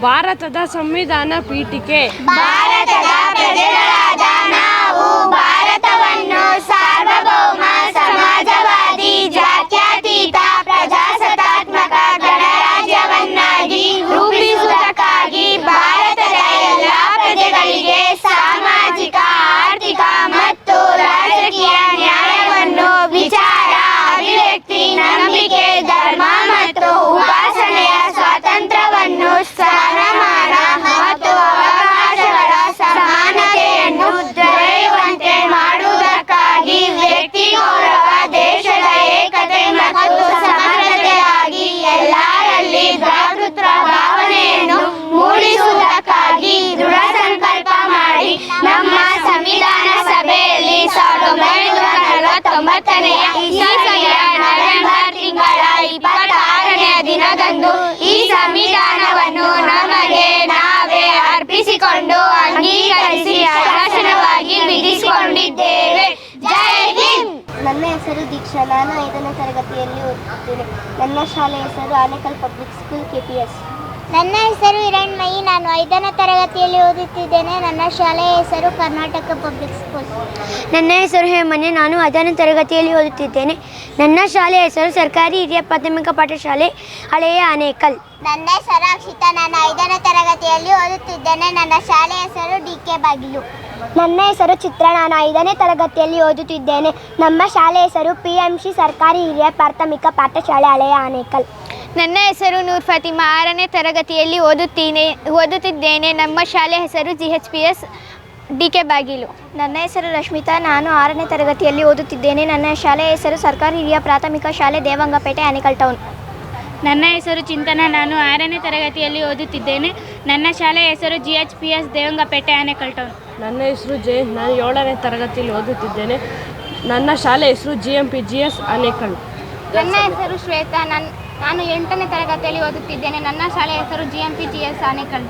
ಭಾರತದ ಸಂವಿಧಾನ ಪೀಠಿಕೆ. ಭಾರತದ ನಲವತ್ತೊಂಬತ್ತನೆಯ ಇಸವಿಯ ನವೆಂಬರ್ ತಿಂಗಳ ಇಪ್ಪತ್ತಾರನೆಯ ದಿನದಂದು ಈ ಸಂವಿಧಾನವನ್ನು ನಮಗೆ ನಾವೇ ಅರ್ಪಿಸಿಕೊಂಡು ಅಂಗೀಕರಿಸಿ ಶಾಸನವಾಗಿ ವಿಧಿಸಿಕೊಂಡಿದ್ದೇವೆ ಜೈ ಹಿಂದ್! ನನ್ನ ಹೆಸರು ದೀಕ್ಷಾ. ನಾನು ಐದನೇ ತರಗತಿಯಲ್ಲಿ ಓದುತ್ತೇನೆ ನನ್ನ ಶಾಲೆ ಹೆಸರು Anekal public school K P S. ನನ್ನ ಹೆಸರು ಹಿರಣ್ಮಯಿ. ನಾನು ಐದನೇ ತರಗತಿಯಲ್ಲಿ ಓದುತ್ತಿದ್ದೇನೆ. ನನ್ನ ಶಾಲೆಯ ಹೆಸರು ಕರ್ನಾಟಕ ಪಬ್ಲಿಕ್ ಸ್ಕೂಲ್. ನನ್ನ ಹೆಸರು ಹೇಮನೆ. ನಾನು ಐದನೇ ತರಗತಿಯಲ್ಲಿ ಓದುತ್ತಿದ್ದೇನೆ. ನನ್ನ ಶಾಲೆಯ ಹೆಸರು ಸರ್ಕಾರಿ ಹಿರಿಯ ಪ್ರಾಥಮಿಕ ಪಾಠಶಾಲೆ ಹಳೆಯ ಆನೇಕಲ್. ನನ್ನ ಹೆಸರು ಅಕ್ಷಿತಾ. ನಾನು ಐದನೇ ತರಗತಿಯಲ್ಲಿ ಓದುತ್ತಿದ್ದೇನೆ. ನನ್ನ ಶಾಲೆಯ ಹೆಸರು ಡಿ ಕೆ ಬಾಗಿಲು. ನನ್ನ ಹೆಸರು ಚಿತ್ರ. ನಾನು ಐದನೇ ತರಗತಿಯಲ್ಲಿ ಓದುತ್ತಿದ್ದೇನೆ. ನಮ್ಮ ಶಾಲೆ ಹೆಸರು ಪಿ ಎಂ ಸಿ ಸರ್ಕಾರಿ ಹಿರಿಯ ಪ್ರಾಥಮಿಕ ಪಾಠಶಾಲೆ ಹಳೆಯ ಆನೇಕಲ್. ನನ್ನ ಹೆಸರು ನೂರ್ ಫಾತಿಮಾ. ಆರನೇ ತರಗತಿಯಲ್ಲಿ ಓದುತ್ತೀನಿ ಓದುತ್ತಿದ್ದೇನೆ. ನಮ್ಮ ಶಾಲೆ ಹೆಸರು G H P S D K Bagilu. ನನ್ನ ಹೆಸರು ರಶ್ಮಿತಾ. ನಾನು ಆರನೇ ತರಗತಿಯಲ್ಲಿ ಓದುತ್ತಿದ್ದೇನೆ. ನನ್ನ ಶಾಲೆಯ ಹೆಸರು ಸರ್ಕಾರಿ ಹಿರಿಯ ಪ್ರಾಥಮಿಕ ಶಾಲೆ ದೇವಂಗಪೇಟೆ ಆನಿಕಲ್ ಟೌನ್. ನನ್ನ ಹೆಸರು ಚಿಂತನ. ನಾನು ಆರನೇ ತರಗತಿಯಲ್ಲಿ ಓದುತ್ತಿದ್ದೇನೆ. ನನ್ನ ಶಾಲೆಯ ಹೆಸರು G H P S Devangapete Anekal town. ನನ್ನ ಹೆಸರು ಜಯಂತ್ ನಾನು ಏಳನೇ ತರಗತಿಯಲ್ಲಿ ಓದುತ್ತಿದ್ದೇನೆ. ನನ್ನ ಶಾಲೆ ಹೆಸರು G M P G S Anekal. ನನ್ನ ಹೆಸರು ಶ್ವೇತಾ. ನನ್ನ ನಾನು ಎಂಟನೇ ತರಗತಿಯಲ್ಲಿ ಓದುತ್ತಿದ್ದೇನೆ. ನನ್ನ ಶಾಲೆಯ ಹೆಸರು G M P G S Anekal